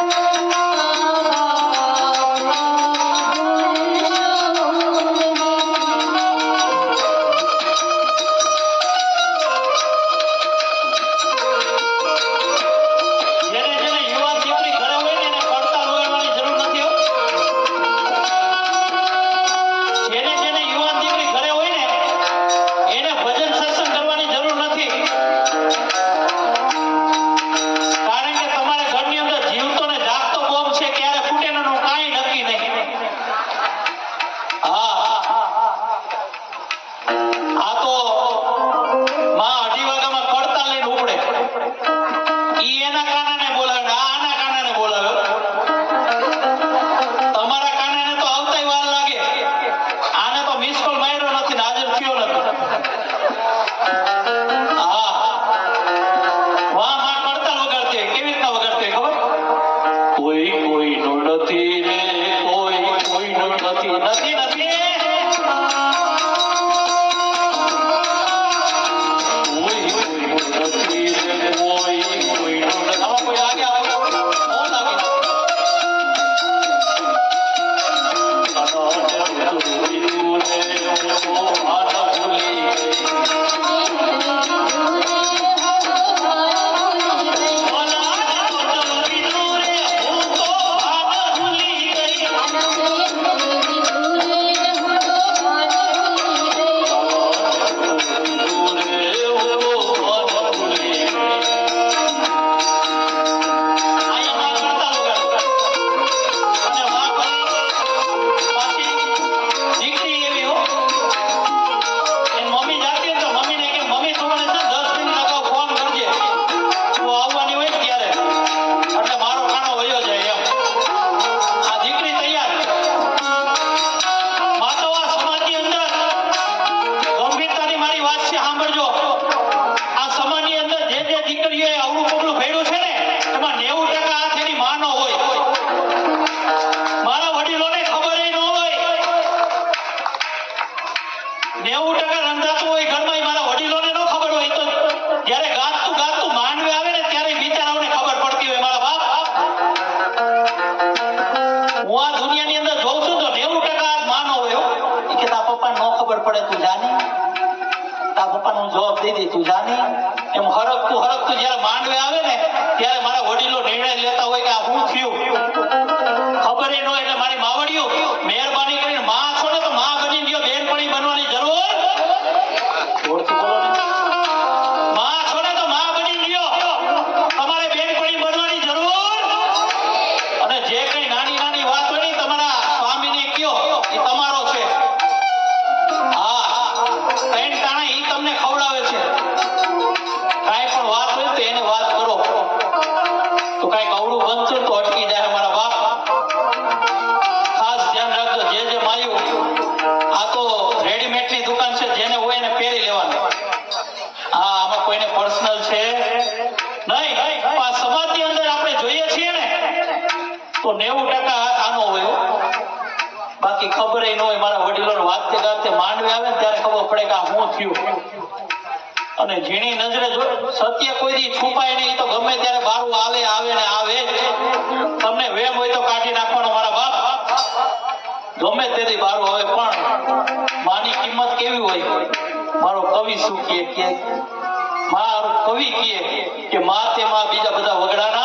જેને જે અવળું પગલું ભર્યું છે ને, એમાં નેવું ટકા હાથ એની માનો હોય. મારા વડીલોને ખબર ન હોય. નેવું ટકા રંધાતું હોય ઘરમાં મારા વડીલોને આવે ને ત્યારે બિચારાઓને ખબર પડતી હોય, મારા બાપ, હું આ દુનિયાની અંદર જોઉં છું તો નેવું ટકા માનો હોય કે તારા પપ્પાને ન ખબર પડે તું જાની. તારા પપ્પાનો જવાબ દઈ દઈ તું જાની એમ હરકતું હરકતું જ્યારે માંડવે આવે ને, ત્યારે મારા વડીલો નિર્ણય લેતા તો નેવું ટકા હાથ આનો હોય બાકી ખબર ન હોય મારા વડીલો વાતે ગાતે માંડવી આવે ત્યારે ખબર પડે કે આ હું થયું. અને ઝીણી નજરે જો સત્ય કોઈ છુપાય નહીં, તો ગમે ત્યારે બારું આવે આવે ને આવે તમને વેમ હોય તો કાઢી નાખવાનો મારા બાપ. ગમે તેથી બારું આવે, પણ માની કિંમત કેવી હોય? મારો કવિ શું કહે? કે મારો કવિ કહે કે મા માં બીજા બધા વગડાના